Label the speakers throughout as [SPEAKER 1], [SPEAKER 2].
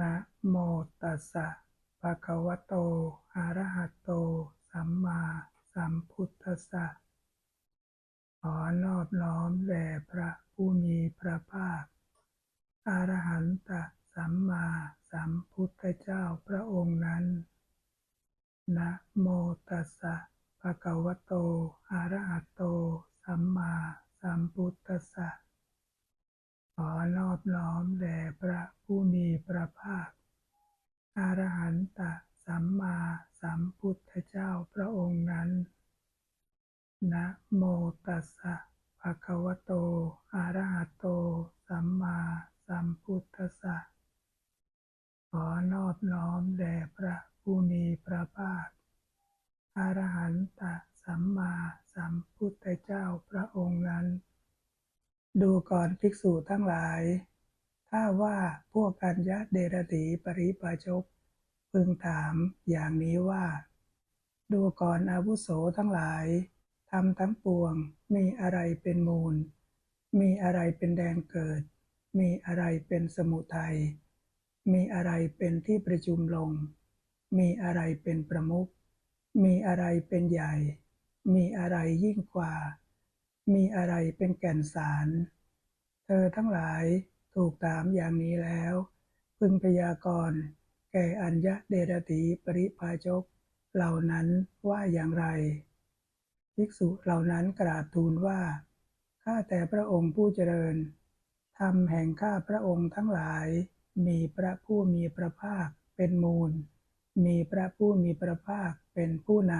[SPEAKER 1] นะโมตัสสะ ภะคะวะโต อะระหะโต สัมมาสัมพุทธัสสะ ขอนอบน้อมแด่พระผู้มีพระภาค อรหันตสัมมาสัมพุทธเจ้าพระองค์นั้น นะโมตัสสะ ภะคะวะโต อะระหะโต สัมมาสัมพุทธัสสะ ขอนอบน้อมแด่พระผู้มีพระภาค อรหันตสัมมาสัมพุทธเจ้าพระองค์นั้น นะโมตัสสะภะคะวะโต อะระหะโต สัมมาสัมพุทธัสสะ ขอนอบน้อมแด่พระผู้มีพระภาคอรหันตสัมมาสัมพุทธเจ้าพระองค์นั้น ดูก่อนภิกษุทั้งหลาย ถ้าว่าพวกกัญญะเดรถีปริปาชกพึงถามอย่างนี้ว่า ดูก่อนอาวุโสทั้งหลายทำทั้งปวงมีอะไรเป็นมูล มีอะไรเป็นแดนเกิด มีอะไรเป็นสมุทัย มีอะไรเป็นที่ประชุมลง มีอะไรเป็นประมุข มีอะไรเป็นใหญ่ มีอะไรยิ่งกว่า มีอะไรเป็นแก่นสาร เธอทั้งหลายถูกถามอย่างนี้แล้ว พึงพยากรณ์แก่อัญญะเดรถีปริภาชก เหล่านั้นว่าอย่างไร ภิกษุเหล่านั้นกราบทูลว่า ข้าแต่พระองค์ผู้เจริญธรรมแห่งข้าพระองค์ทั้งหลาย มีพระผู้มีพระภาคเป็นมูล มีพระผู้มีพระภาคเป็นผู้น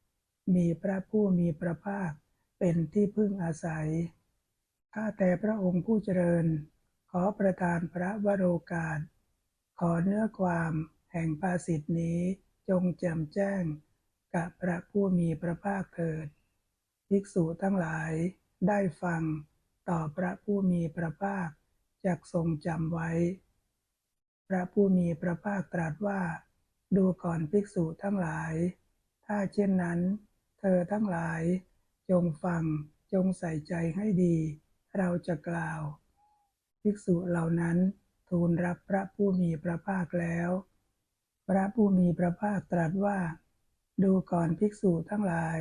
[SPEAKER 1] ำ มีพระผู้มีพระภาคเป็นที่พึ่งอาศัย ข้าแต่พระองค์ผู้เจริญ ขอประทานพระวโรกาส ขอเนื้อความแห่งภาสิทธินี้จงแจ่มแจ้งกับพระผู้มีพระภาคเถิด ภิกษุทั้งหลายได้ฟังต่อพระผู้มีพระภาค จักทรงจำไว้ พระผู้มีพระภาคตรัสว่า ดูก่อนภิกษุทั้งหลาย ถ้าเช่นนั้น เธอทั้งหลาย จงฟังจงใส่ใจให้ดี เราจะกล่าว ภิกษุเหล่านั้นทูลรับพระผู้มีพระภาคแล้ว พระผู้มีพระภาคตรัสว่า ดูก่อนภิกษุทั้งหลาย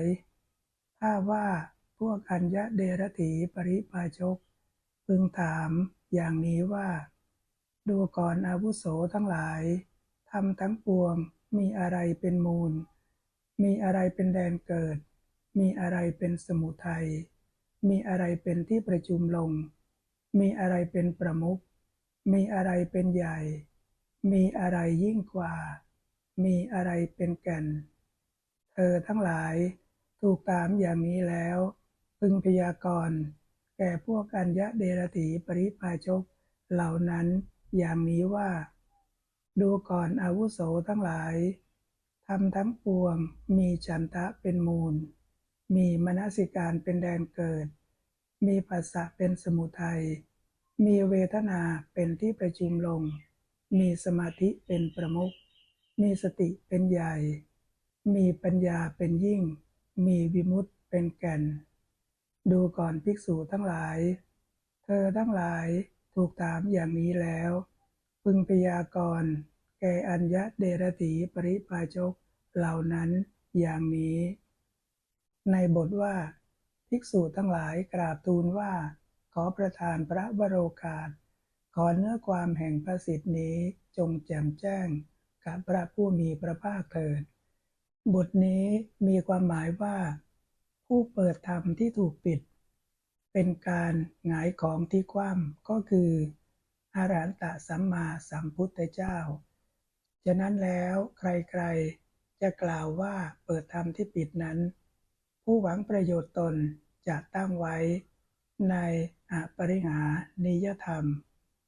[SPEAKER 1] ถ้าว่าพวกอัญญะเดรถีปริปาชก พึงถามอย่างนี้ว่า ดูก่อนอาวุโสทั้งหลายทำทั้งปวง มีอะไรเป็นมูล มีอะไรเป็นแดนเกิด มีอะไรเป็นสมุทัย มีอะไรเป็นที่ประชุมลง มีอะไรเป็นประมุข มีอะไรเป็นใหญ่ มีอะไรยิ่งกว่า มีอะไรเป็นแก่น เธอทั้งหลายถูกตามอย่างนี้แล้ว พึงพยากรณ์แก่พวกอัญญะเดรถีปริภาชกเหล่านั้น อย่างนี้ว่า ดูก่อนอาวุโสทั้งหลายทำทั้งปวงมีฉันทะเป็นมูล มีมนสิการเป็นแดนเกิด มีภาษะเป็นสมุทัย มีเวทนาเป็นที่ประชุมลง มีสมาธิเป็นประมุข มีสติเป็นใหญ่ มีปัญญาเป็นยิ่ง มีวิมุตติเป็นแก่น ดูก่อนภิกษุทั้งหลาย เธอทั้งหลาย ถูกถามอย่างนี้แล้ว พึงพยากรณ์แก่อัญญะเดรถีปริปาชกเหล่านั้นอย่างนี้ ในบทว่า ภิกษุทั้งหลายกราบทูลว่า ขอประทานพระวโรกาส ขอเนื้อความแห่งพระสิทธินี้จงแจ่มแจ้งกับพระผู้มีพระภาคเถิด บทนี้มีความหมายว่า ผู้เปิดธรรมที่ถูกปิด เป็นการหงายของที่คว่ำก็คืออรหันตสัมมาสัมพุทธเจ้า ฉะนั้นแล้วใครๆจะกล่าวว่าเปิดธรรมที่ปิดนั้น ผู้หวังประโยชน์ตนจะตั้งไว้ในอปริหานิยธรรม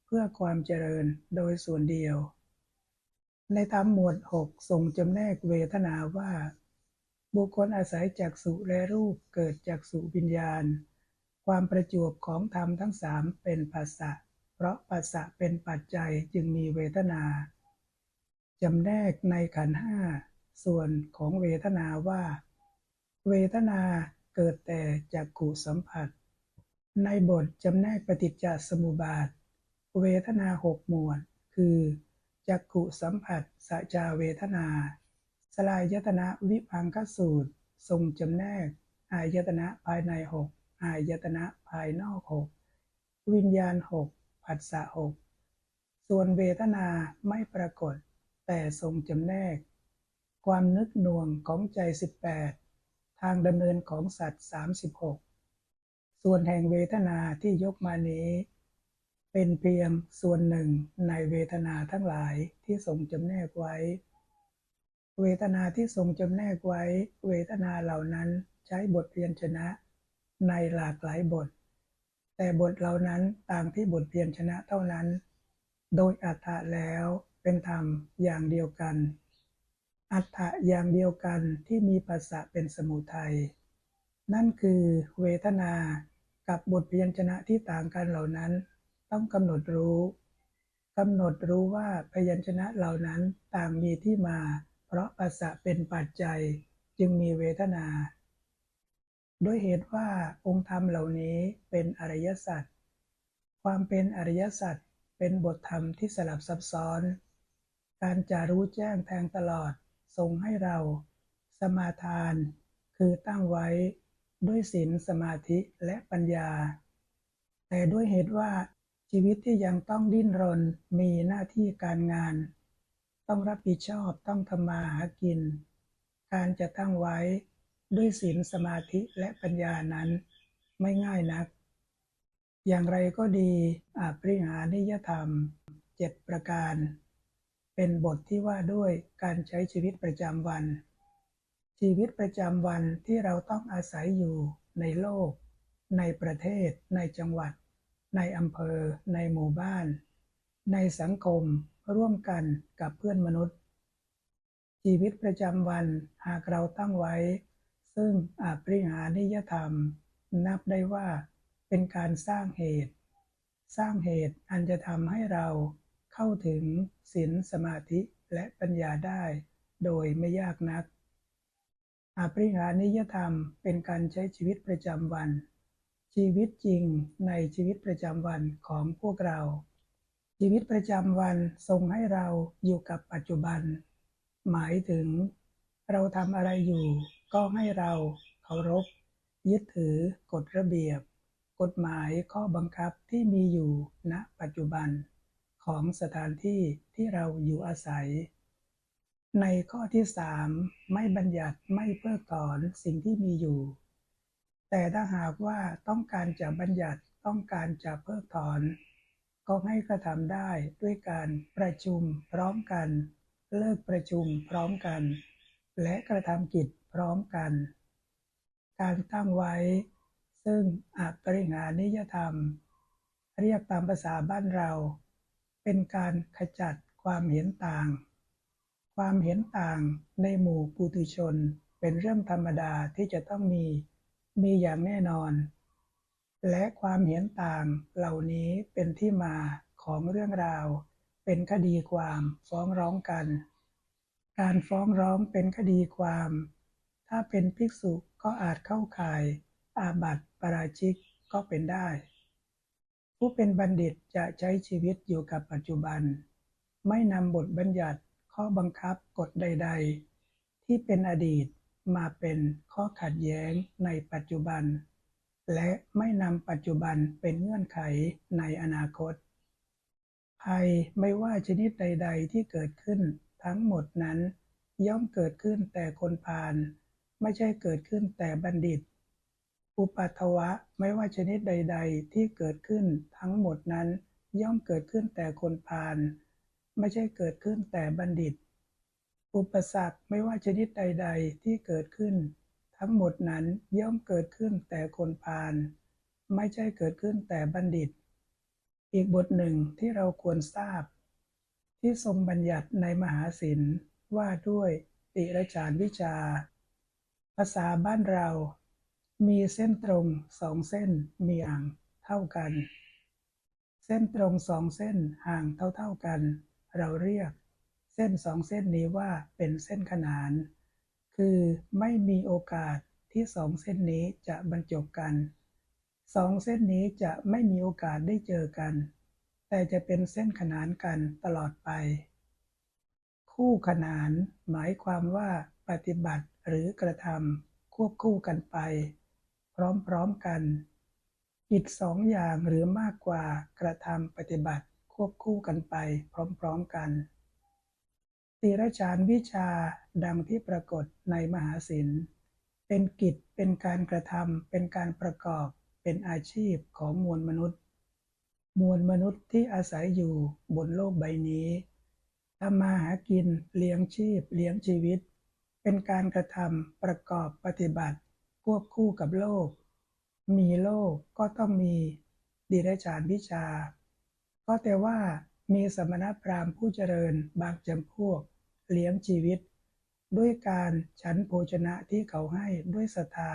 [SPEAKER 1] เพื่อความเจริญโดยส่วนเดียว ในธรรมหมวดหกทรงจำแนกเวทนาว่า บุคคลอาศัยจักสุและรูปเกิดจากสุวิญญาณ ความประจวบของธรรมทั้งสามเป็นภาษะเพราะภาษะเป็นปัจจัยจึงมีเวทนาจำแนกในขันห้าส่วนของเวทนาว่า เวทนาเกิดแต่จากขูสัมผัส ในบทจำแนกปฏิจจสมุปบาท เวทนาหกหมวด คือจักขุสัมผัสสจาเวทนา สลายยตนะวิพังคสูตร ทรงจำแนกอายตนะภายในหก อายตนะภายนอกหกวิญญาณหกผัสสะหกส่วนเวทนาไม่ปรากฏ แต่ทรงจำแนก ความนึกหน่วงของใจ 18 ทางดำเนินของสัตว์ 36 ส่วนแห่งเวทนาที่ยกมานี้ เป็นเพียงส่วนหนึ่งในเวทนาทั้งหลายที่ทรงจำแนกไว้ เวทนาที่ทรงจำแนกไว้ เวทนาเหล่านั้นใช้บทเพียนชนะ ในหลากหลายบท แต่บทเหล่านั้นต่างที่บทเพียนชนะเท่านั้น โดยอัฏฐะแล้วเป็นธรรมอย่างเดียวกัน อัฏฐะอย่างเดียวกันที่มีภาษะเป็นสมุทัย นั่นคือเวทนากับบทเพียนชนะที่ต่างกันเหล่านั้น ต้องกำหนดรู้กำหนดรู้ว่าพยัญชนะเหล่านั้นต่างมีที่มา เพราะภาษะเป็นปัจจัยจึงมีเวทนา ด้วยเหตุว่าองค์ธรรมเหล่านี้เป็นอริยสัจ ความเป็นอริยสัจเป็นบทธรรมที่สลับซับซ้อน การจะรู้แจ้งแทงตลอดทรงให้เรา สมาทาน คือตั้งไว้ด้วยศีลสมาธิและปัญญา แต่ด้วยเหตุว่าชีวิตที่ยังต้องดิ้นรนมีหน้าที่การงาน ต้องรับผิดชอบต้องทำมาหากิน การจะตั้งไว้ ด้วยศีลสมาธิและปัญญานั้นไม่ง่ายนัก อย่างไรก็ดีอปริหานิยธรรมเจ็ดประการ เป็นบทที่ว่าด้วยการใช้ชีวิตประจำวัน ชีวิตประจำวันที่เราต้องอาศัยอยู่ในโลก ในประเทศ ในจังหวัด ในอำเภอ ในหมู่บ้าน ในสังคมร่วมกันกับเพื่อนมนุษย์ ชีวิตประจำวันหากเราตั้งไว้ ซึ่งอปริหานิยธรรม นับได้ว่า เป็นการสร้างเหตุ สร้างเหตุอันจะทำให้เราเข้าถึงศีลสมาธิและปัญญาได้ โดยไม่ยากนักอปริหานิยธรรมเป็นการใช้ชีวิตประจำวัน ชีวิตจริงในชีวิตประจำวันของพวกเรา ชีวิตประจำวันทรงให้เราอยู่กับปัจจุบัน หมายถึง เราทำอะไรอยู่ ก็ให้เราเคารพ ยึดถือกฎระเบียบ กฎหมายข้อบังคับที่มีอยู่ณปัจจุบัน ของสถานที่ที่เราอยู่อาศัย ในข้อที่สามไม่บัญญัติไม่เพิกถอนสิ่งที่มีอยู่ แต่ถ้าหากว่าต้องการจะบัญญัติต้องการจะเพิกถอน ก็ให้กระทำได้ด้วยการประชุมพร้อมกัน เลิกประชุมพร้อมกัน และกระทำกิจ พร้อมกัน การตั้งไว้ ซึ่งอัปริหานิยธรรม เรียกตามภาษาบ้านเรา เป็นการขจัดความเห็นต่าง ความเห็นต่างในหมู่ปุถุชนเป็นเรื่องธรรมดาที่จะต้องมี มีอย่างแน่นอน และความเห็นต่างเหล่านี้เป็นที่มาของเรื่องราว เป็นคดีความฟ้องร้องกัน การฟ้องร้องเป็นคดีความ ถ้าเป็นภิกษุก็อาจเข้าข่าย อาบัติปราชิกก็เป็นได้ ผู้เป็นบัณฑิตจะใช้ชีวิตอยู่กับปัจจุบัน ไม่นำบทบัญญัติข้อบังคับกฎใด ๆ ที่เป็นอดีตมาเป็นข้อขัดแย้งในปัจจุบัน และไม่นำปัจจุบันเป็นเงื่อนไขในอนาคต ภัยไม่ว่าชนิดใด ๆ ที่เกิดขึ้นทั้งหมดนั้น ย่อมเกิดขึ้นแต่คนพาล ไม่ใช่เกิดขึ้นแต่บัณฑิต อุปัทวะไม่ว่าชนิดใด ๆ ที่เกิดขึ้นทั้งหมดนั้น ย่อมเกิดขึ้นแต่คนพาลไม่ใช่เกิดขึ้นแต่บัณฑิต อุปสรรคไม่ว่าชนิดใด ๆ ที่เกิดขึ้น ทั้งหมดนั้นย่อมเกิดขึ้นแต่คนพาลไม่ใช่เกิดขึ้นแต่บัณฑิต อีกบทหนึ่งที่เราควรทราบ ที่ทรงบัญญัติในมหาศิลป์ว่าด้วยติรจารวิชา ภาษาบ้านเรา มีเส้นตรงสองเส้นมีห่างเท่ากัน เส้นตรงสองเส้นห่างเท่าๆกัน เราเรียก เส้นสองเส้นนี้ว่าเป็นเส้นขนาน คือไม่มีโอกาสที่สองเส้นนี้จะบรรจบกันสองเส้นนี้จะไม่มีโอกาสได้เจอกัน แต่จะเป็นเส้นขนานกันตลอดไป คู่ขนานหมายความว่าปฏิบัติ หรือกระทำควบคู่กันไป พร้อมๆกัน กิจสองอย่างหรือมากกว่ากระทำปฏิบัติควบคู่กันไป พร้อมๆกันติรชานวิชาดังที่ปรากฏในมหาศิลเป็นกิจเป็นการกระทำเป็นการประกอบเป็นอาชีพของมวลมนุษย์ มวลมนุษย์ที่อาศัยอยู่บนโลกใบนี้ทำมาหากินเลี้ยงชีพเลี้ยงชีวิต เป็นการกระทำประกอบปฏิบัติ ควบคู่กับโลก มีโลกก็ต้องมีดิเรกชานวิชา ก็แต่ว่ามีสมณพราหมณ์ผู้เจริญบางจำพวก เลี้ยงชีวิต ด้วยการฉันโภชนะที่เขาให้ด้วยศรัทธา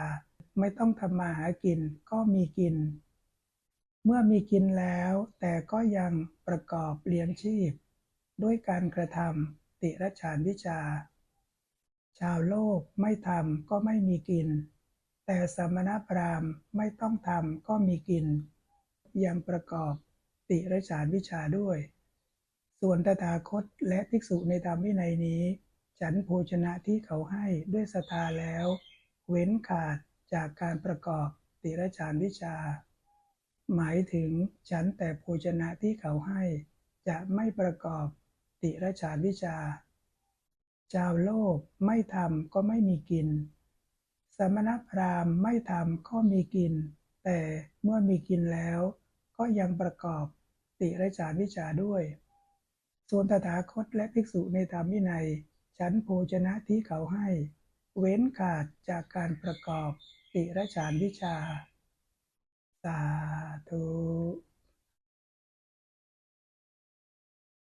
[SPEAKER 1] ไม่ต้องทำมาหากินก็มีกิน เมื่อมีกินแล้วแต่ก็ยังประกอบเลี้ยงชีพ ด้วยการกระทำติรชานวิชา ชาวโลกไม่ทำก็ไม่มีกิน แต่สมณพราหมณ์ไม่ต้องทำก็มีกิน ยังประกอบติรชานวิชาด้วย ส่วนตถาคตและภิกษุในธรรมวินัยนี้ ฉันโภชนะที่เขาให้ด้วยศรัทธาแล้ว เว้นขาดจากการประกอบติรชานวิชา หมายถึงฉันแต่โภชนะที่เขาให้ จะไม่ประกอบติรชานวิชา ชาวโลกไม่ทำก็ไม่มีกิน สมณพราหมณ์ไม่ทำก็มีกิน แต่เมื่อมีกินแล้ว ก็ยังประกอบติรชานวิชาด้วย ส่วนตถาคตและภิกษุในธรรมวินัยฉันโภชนะที่เขาให้ เว้นขาดจากการประกอบติรชานวิชา สาธุ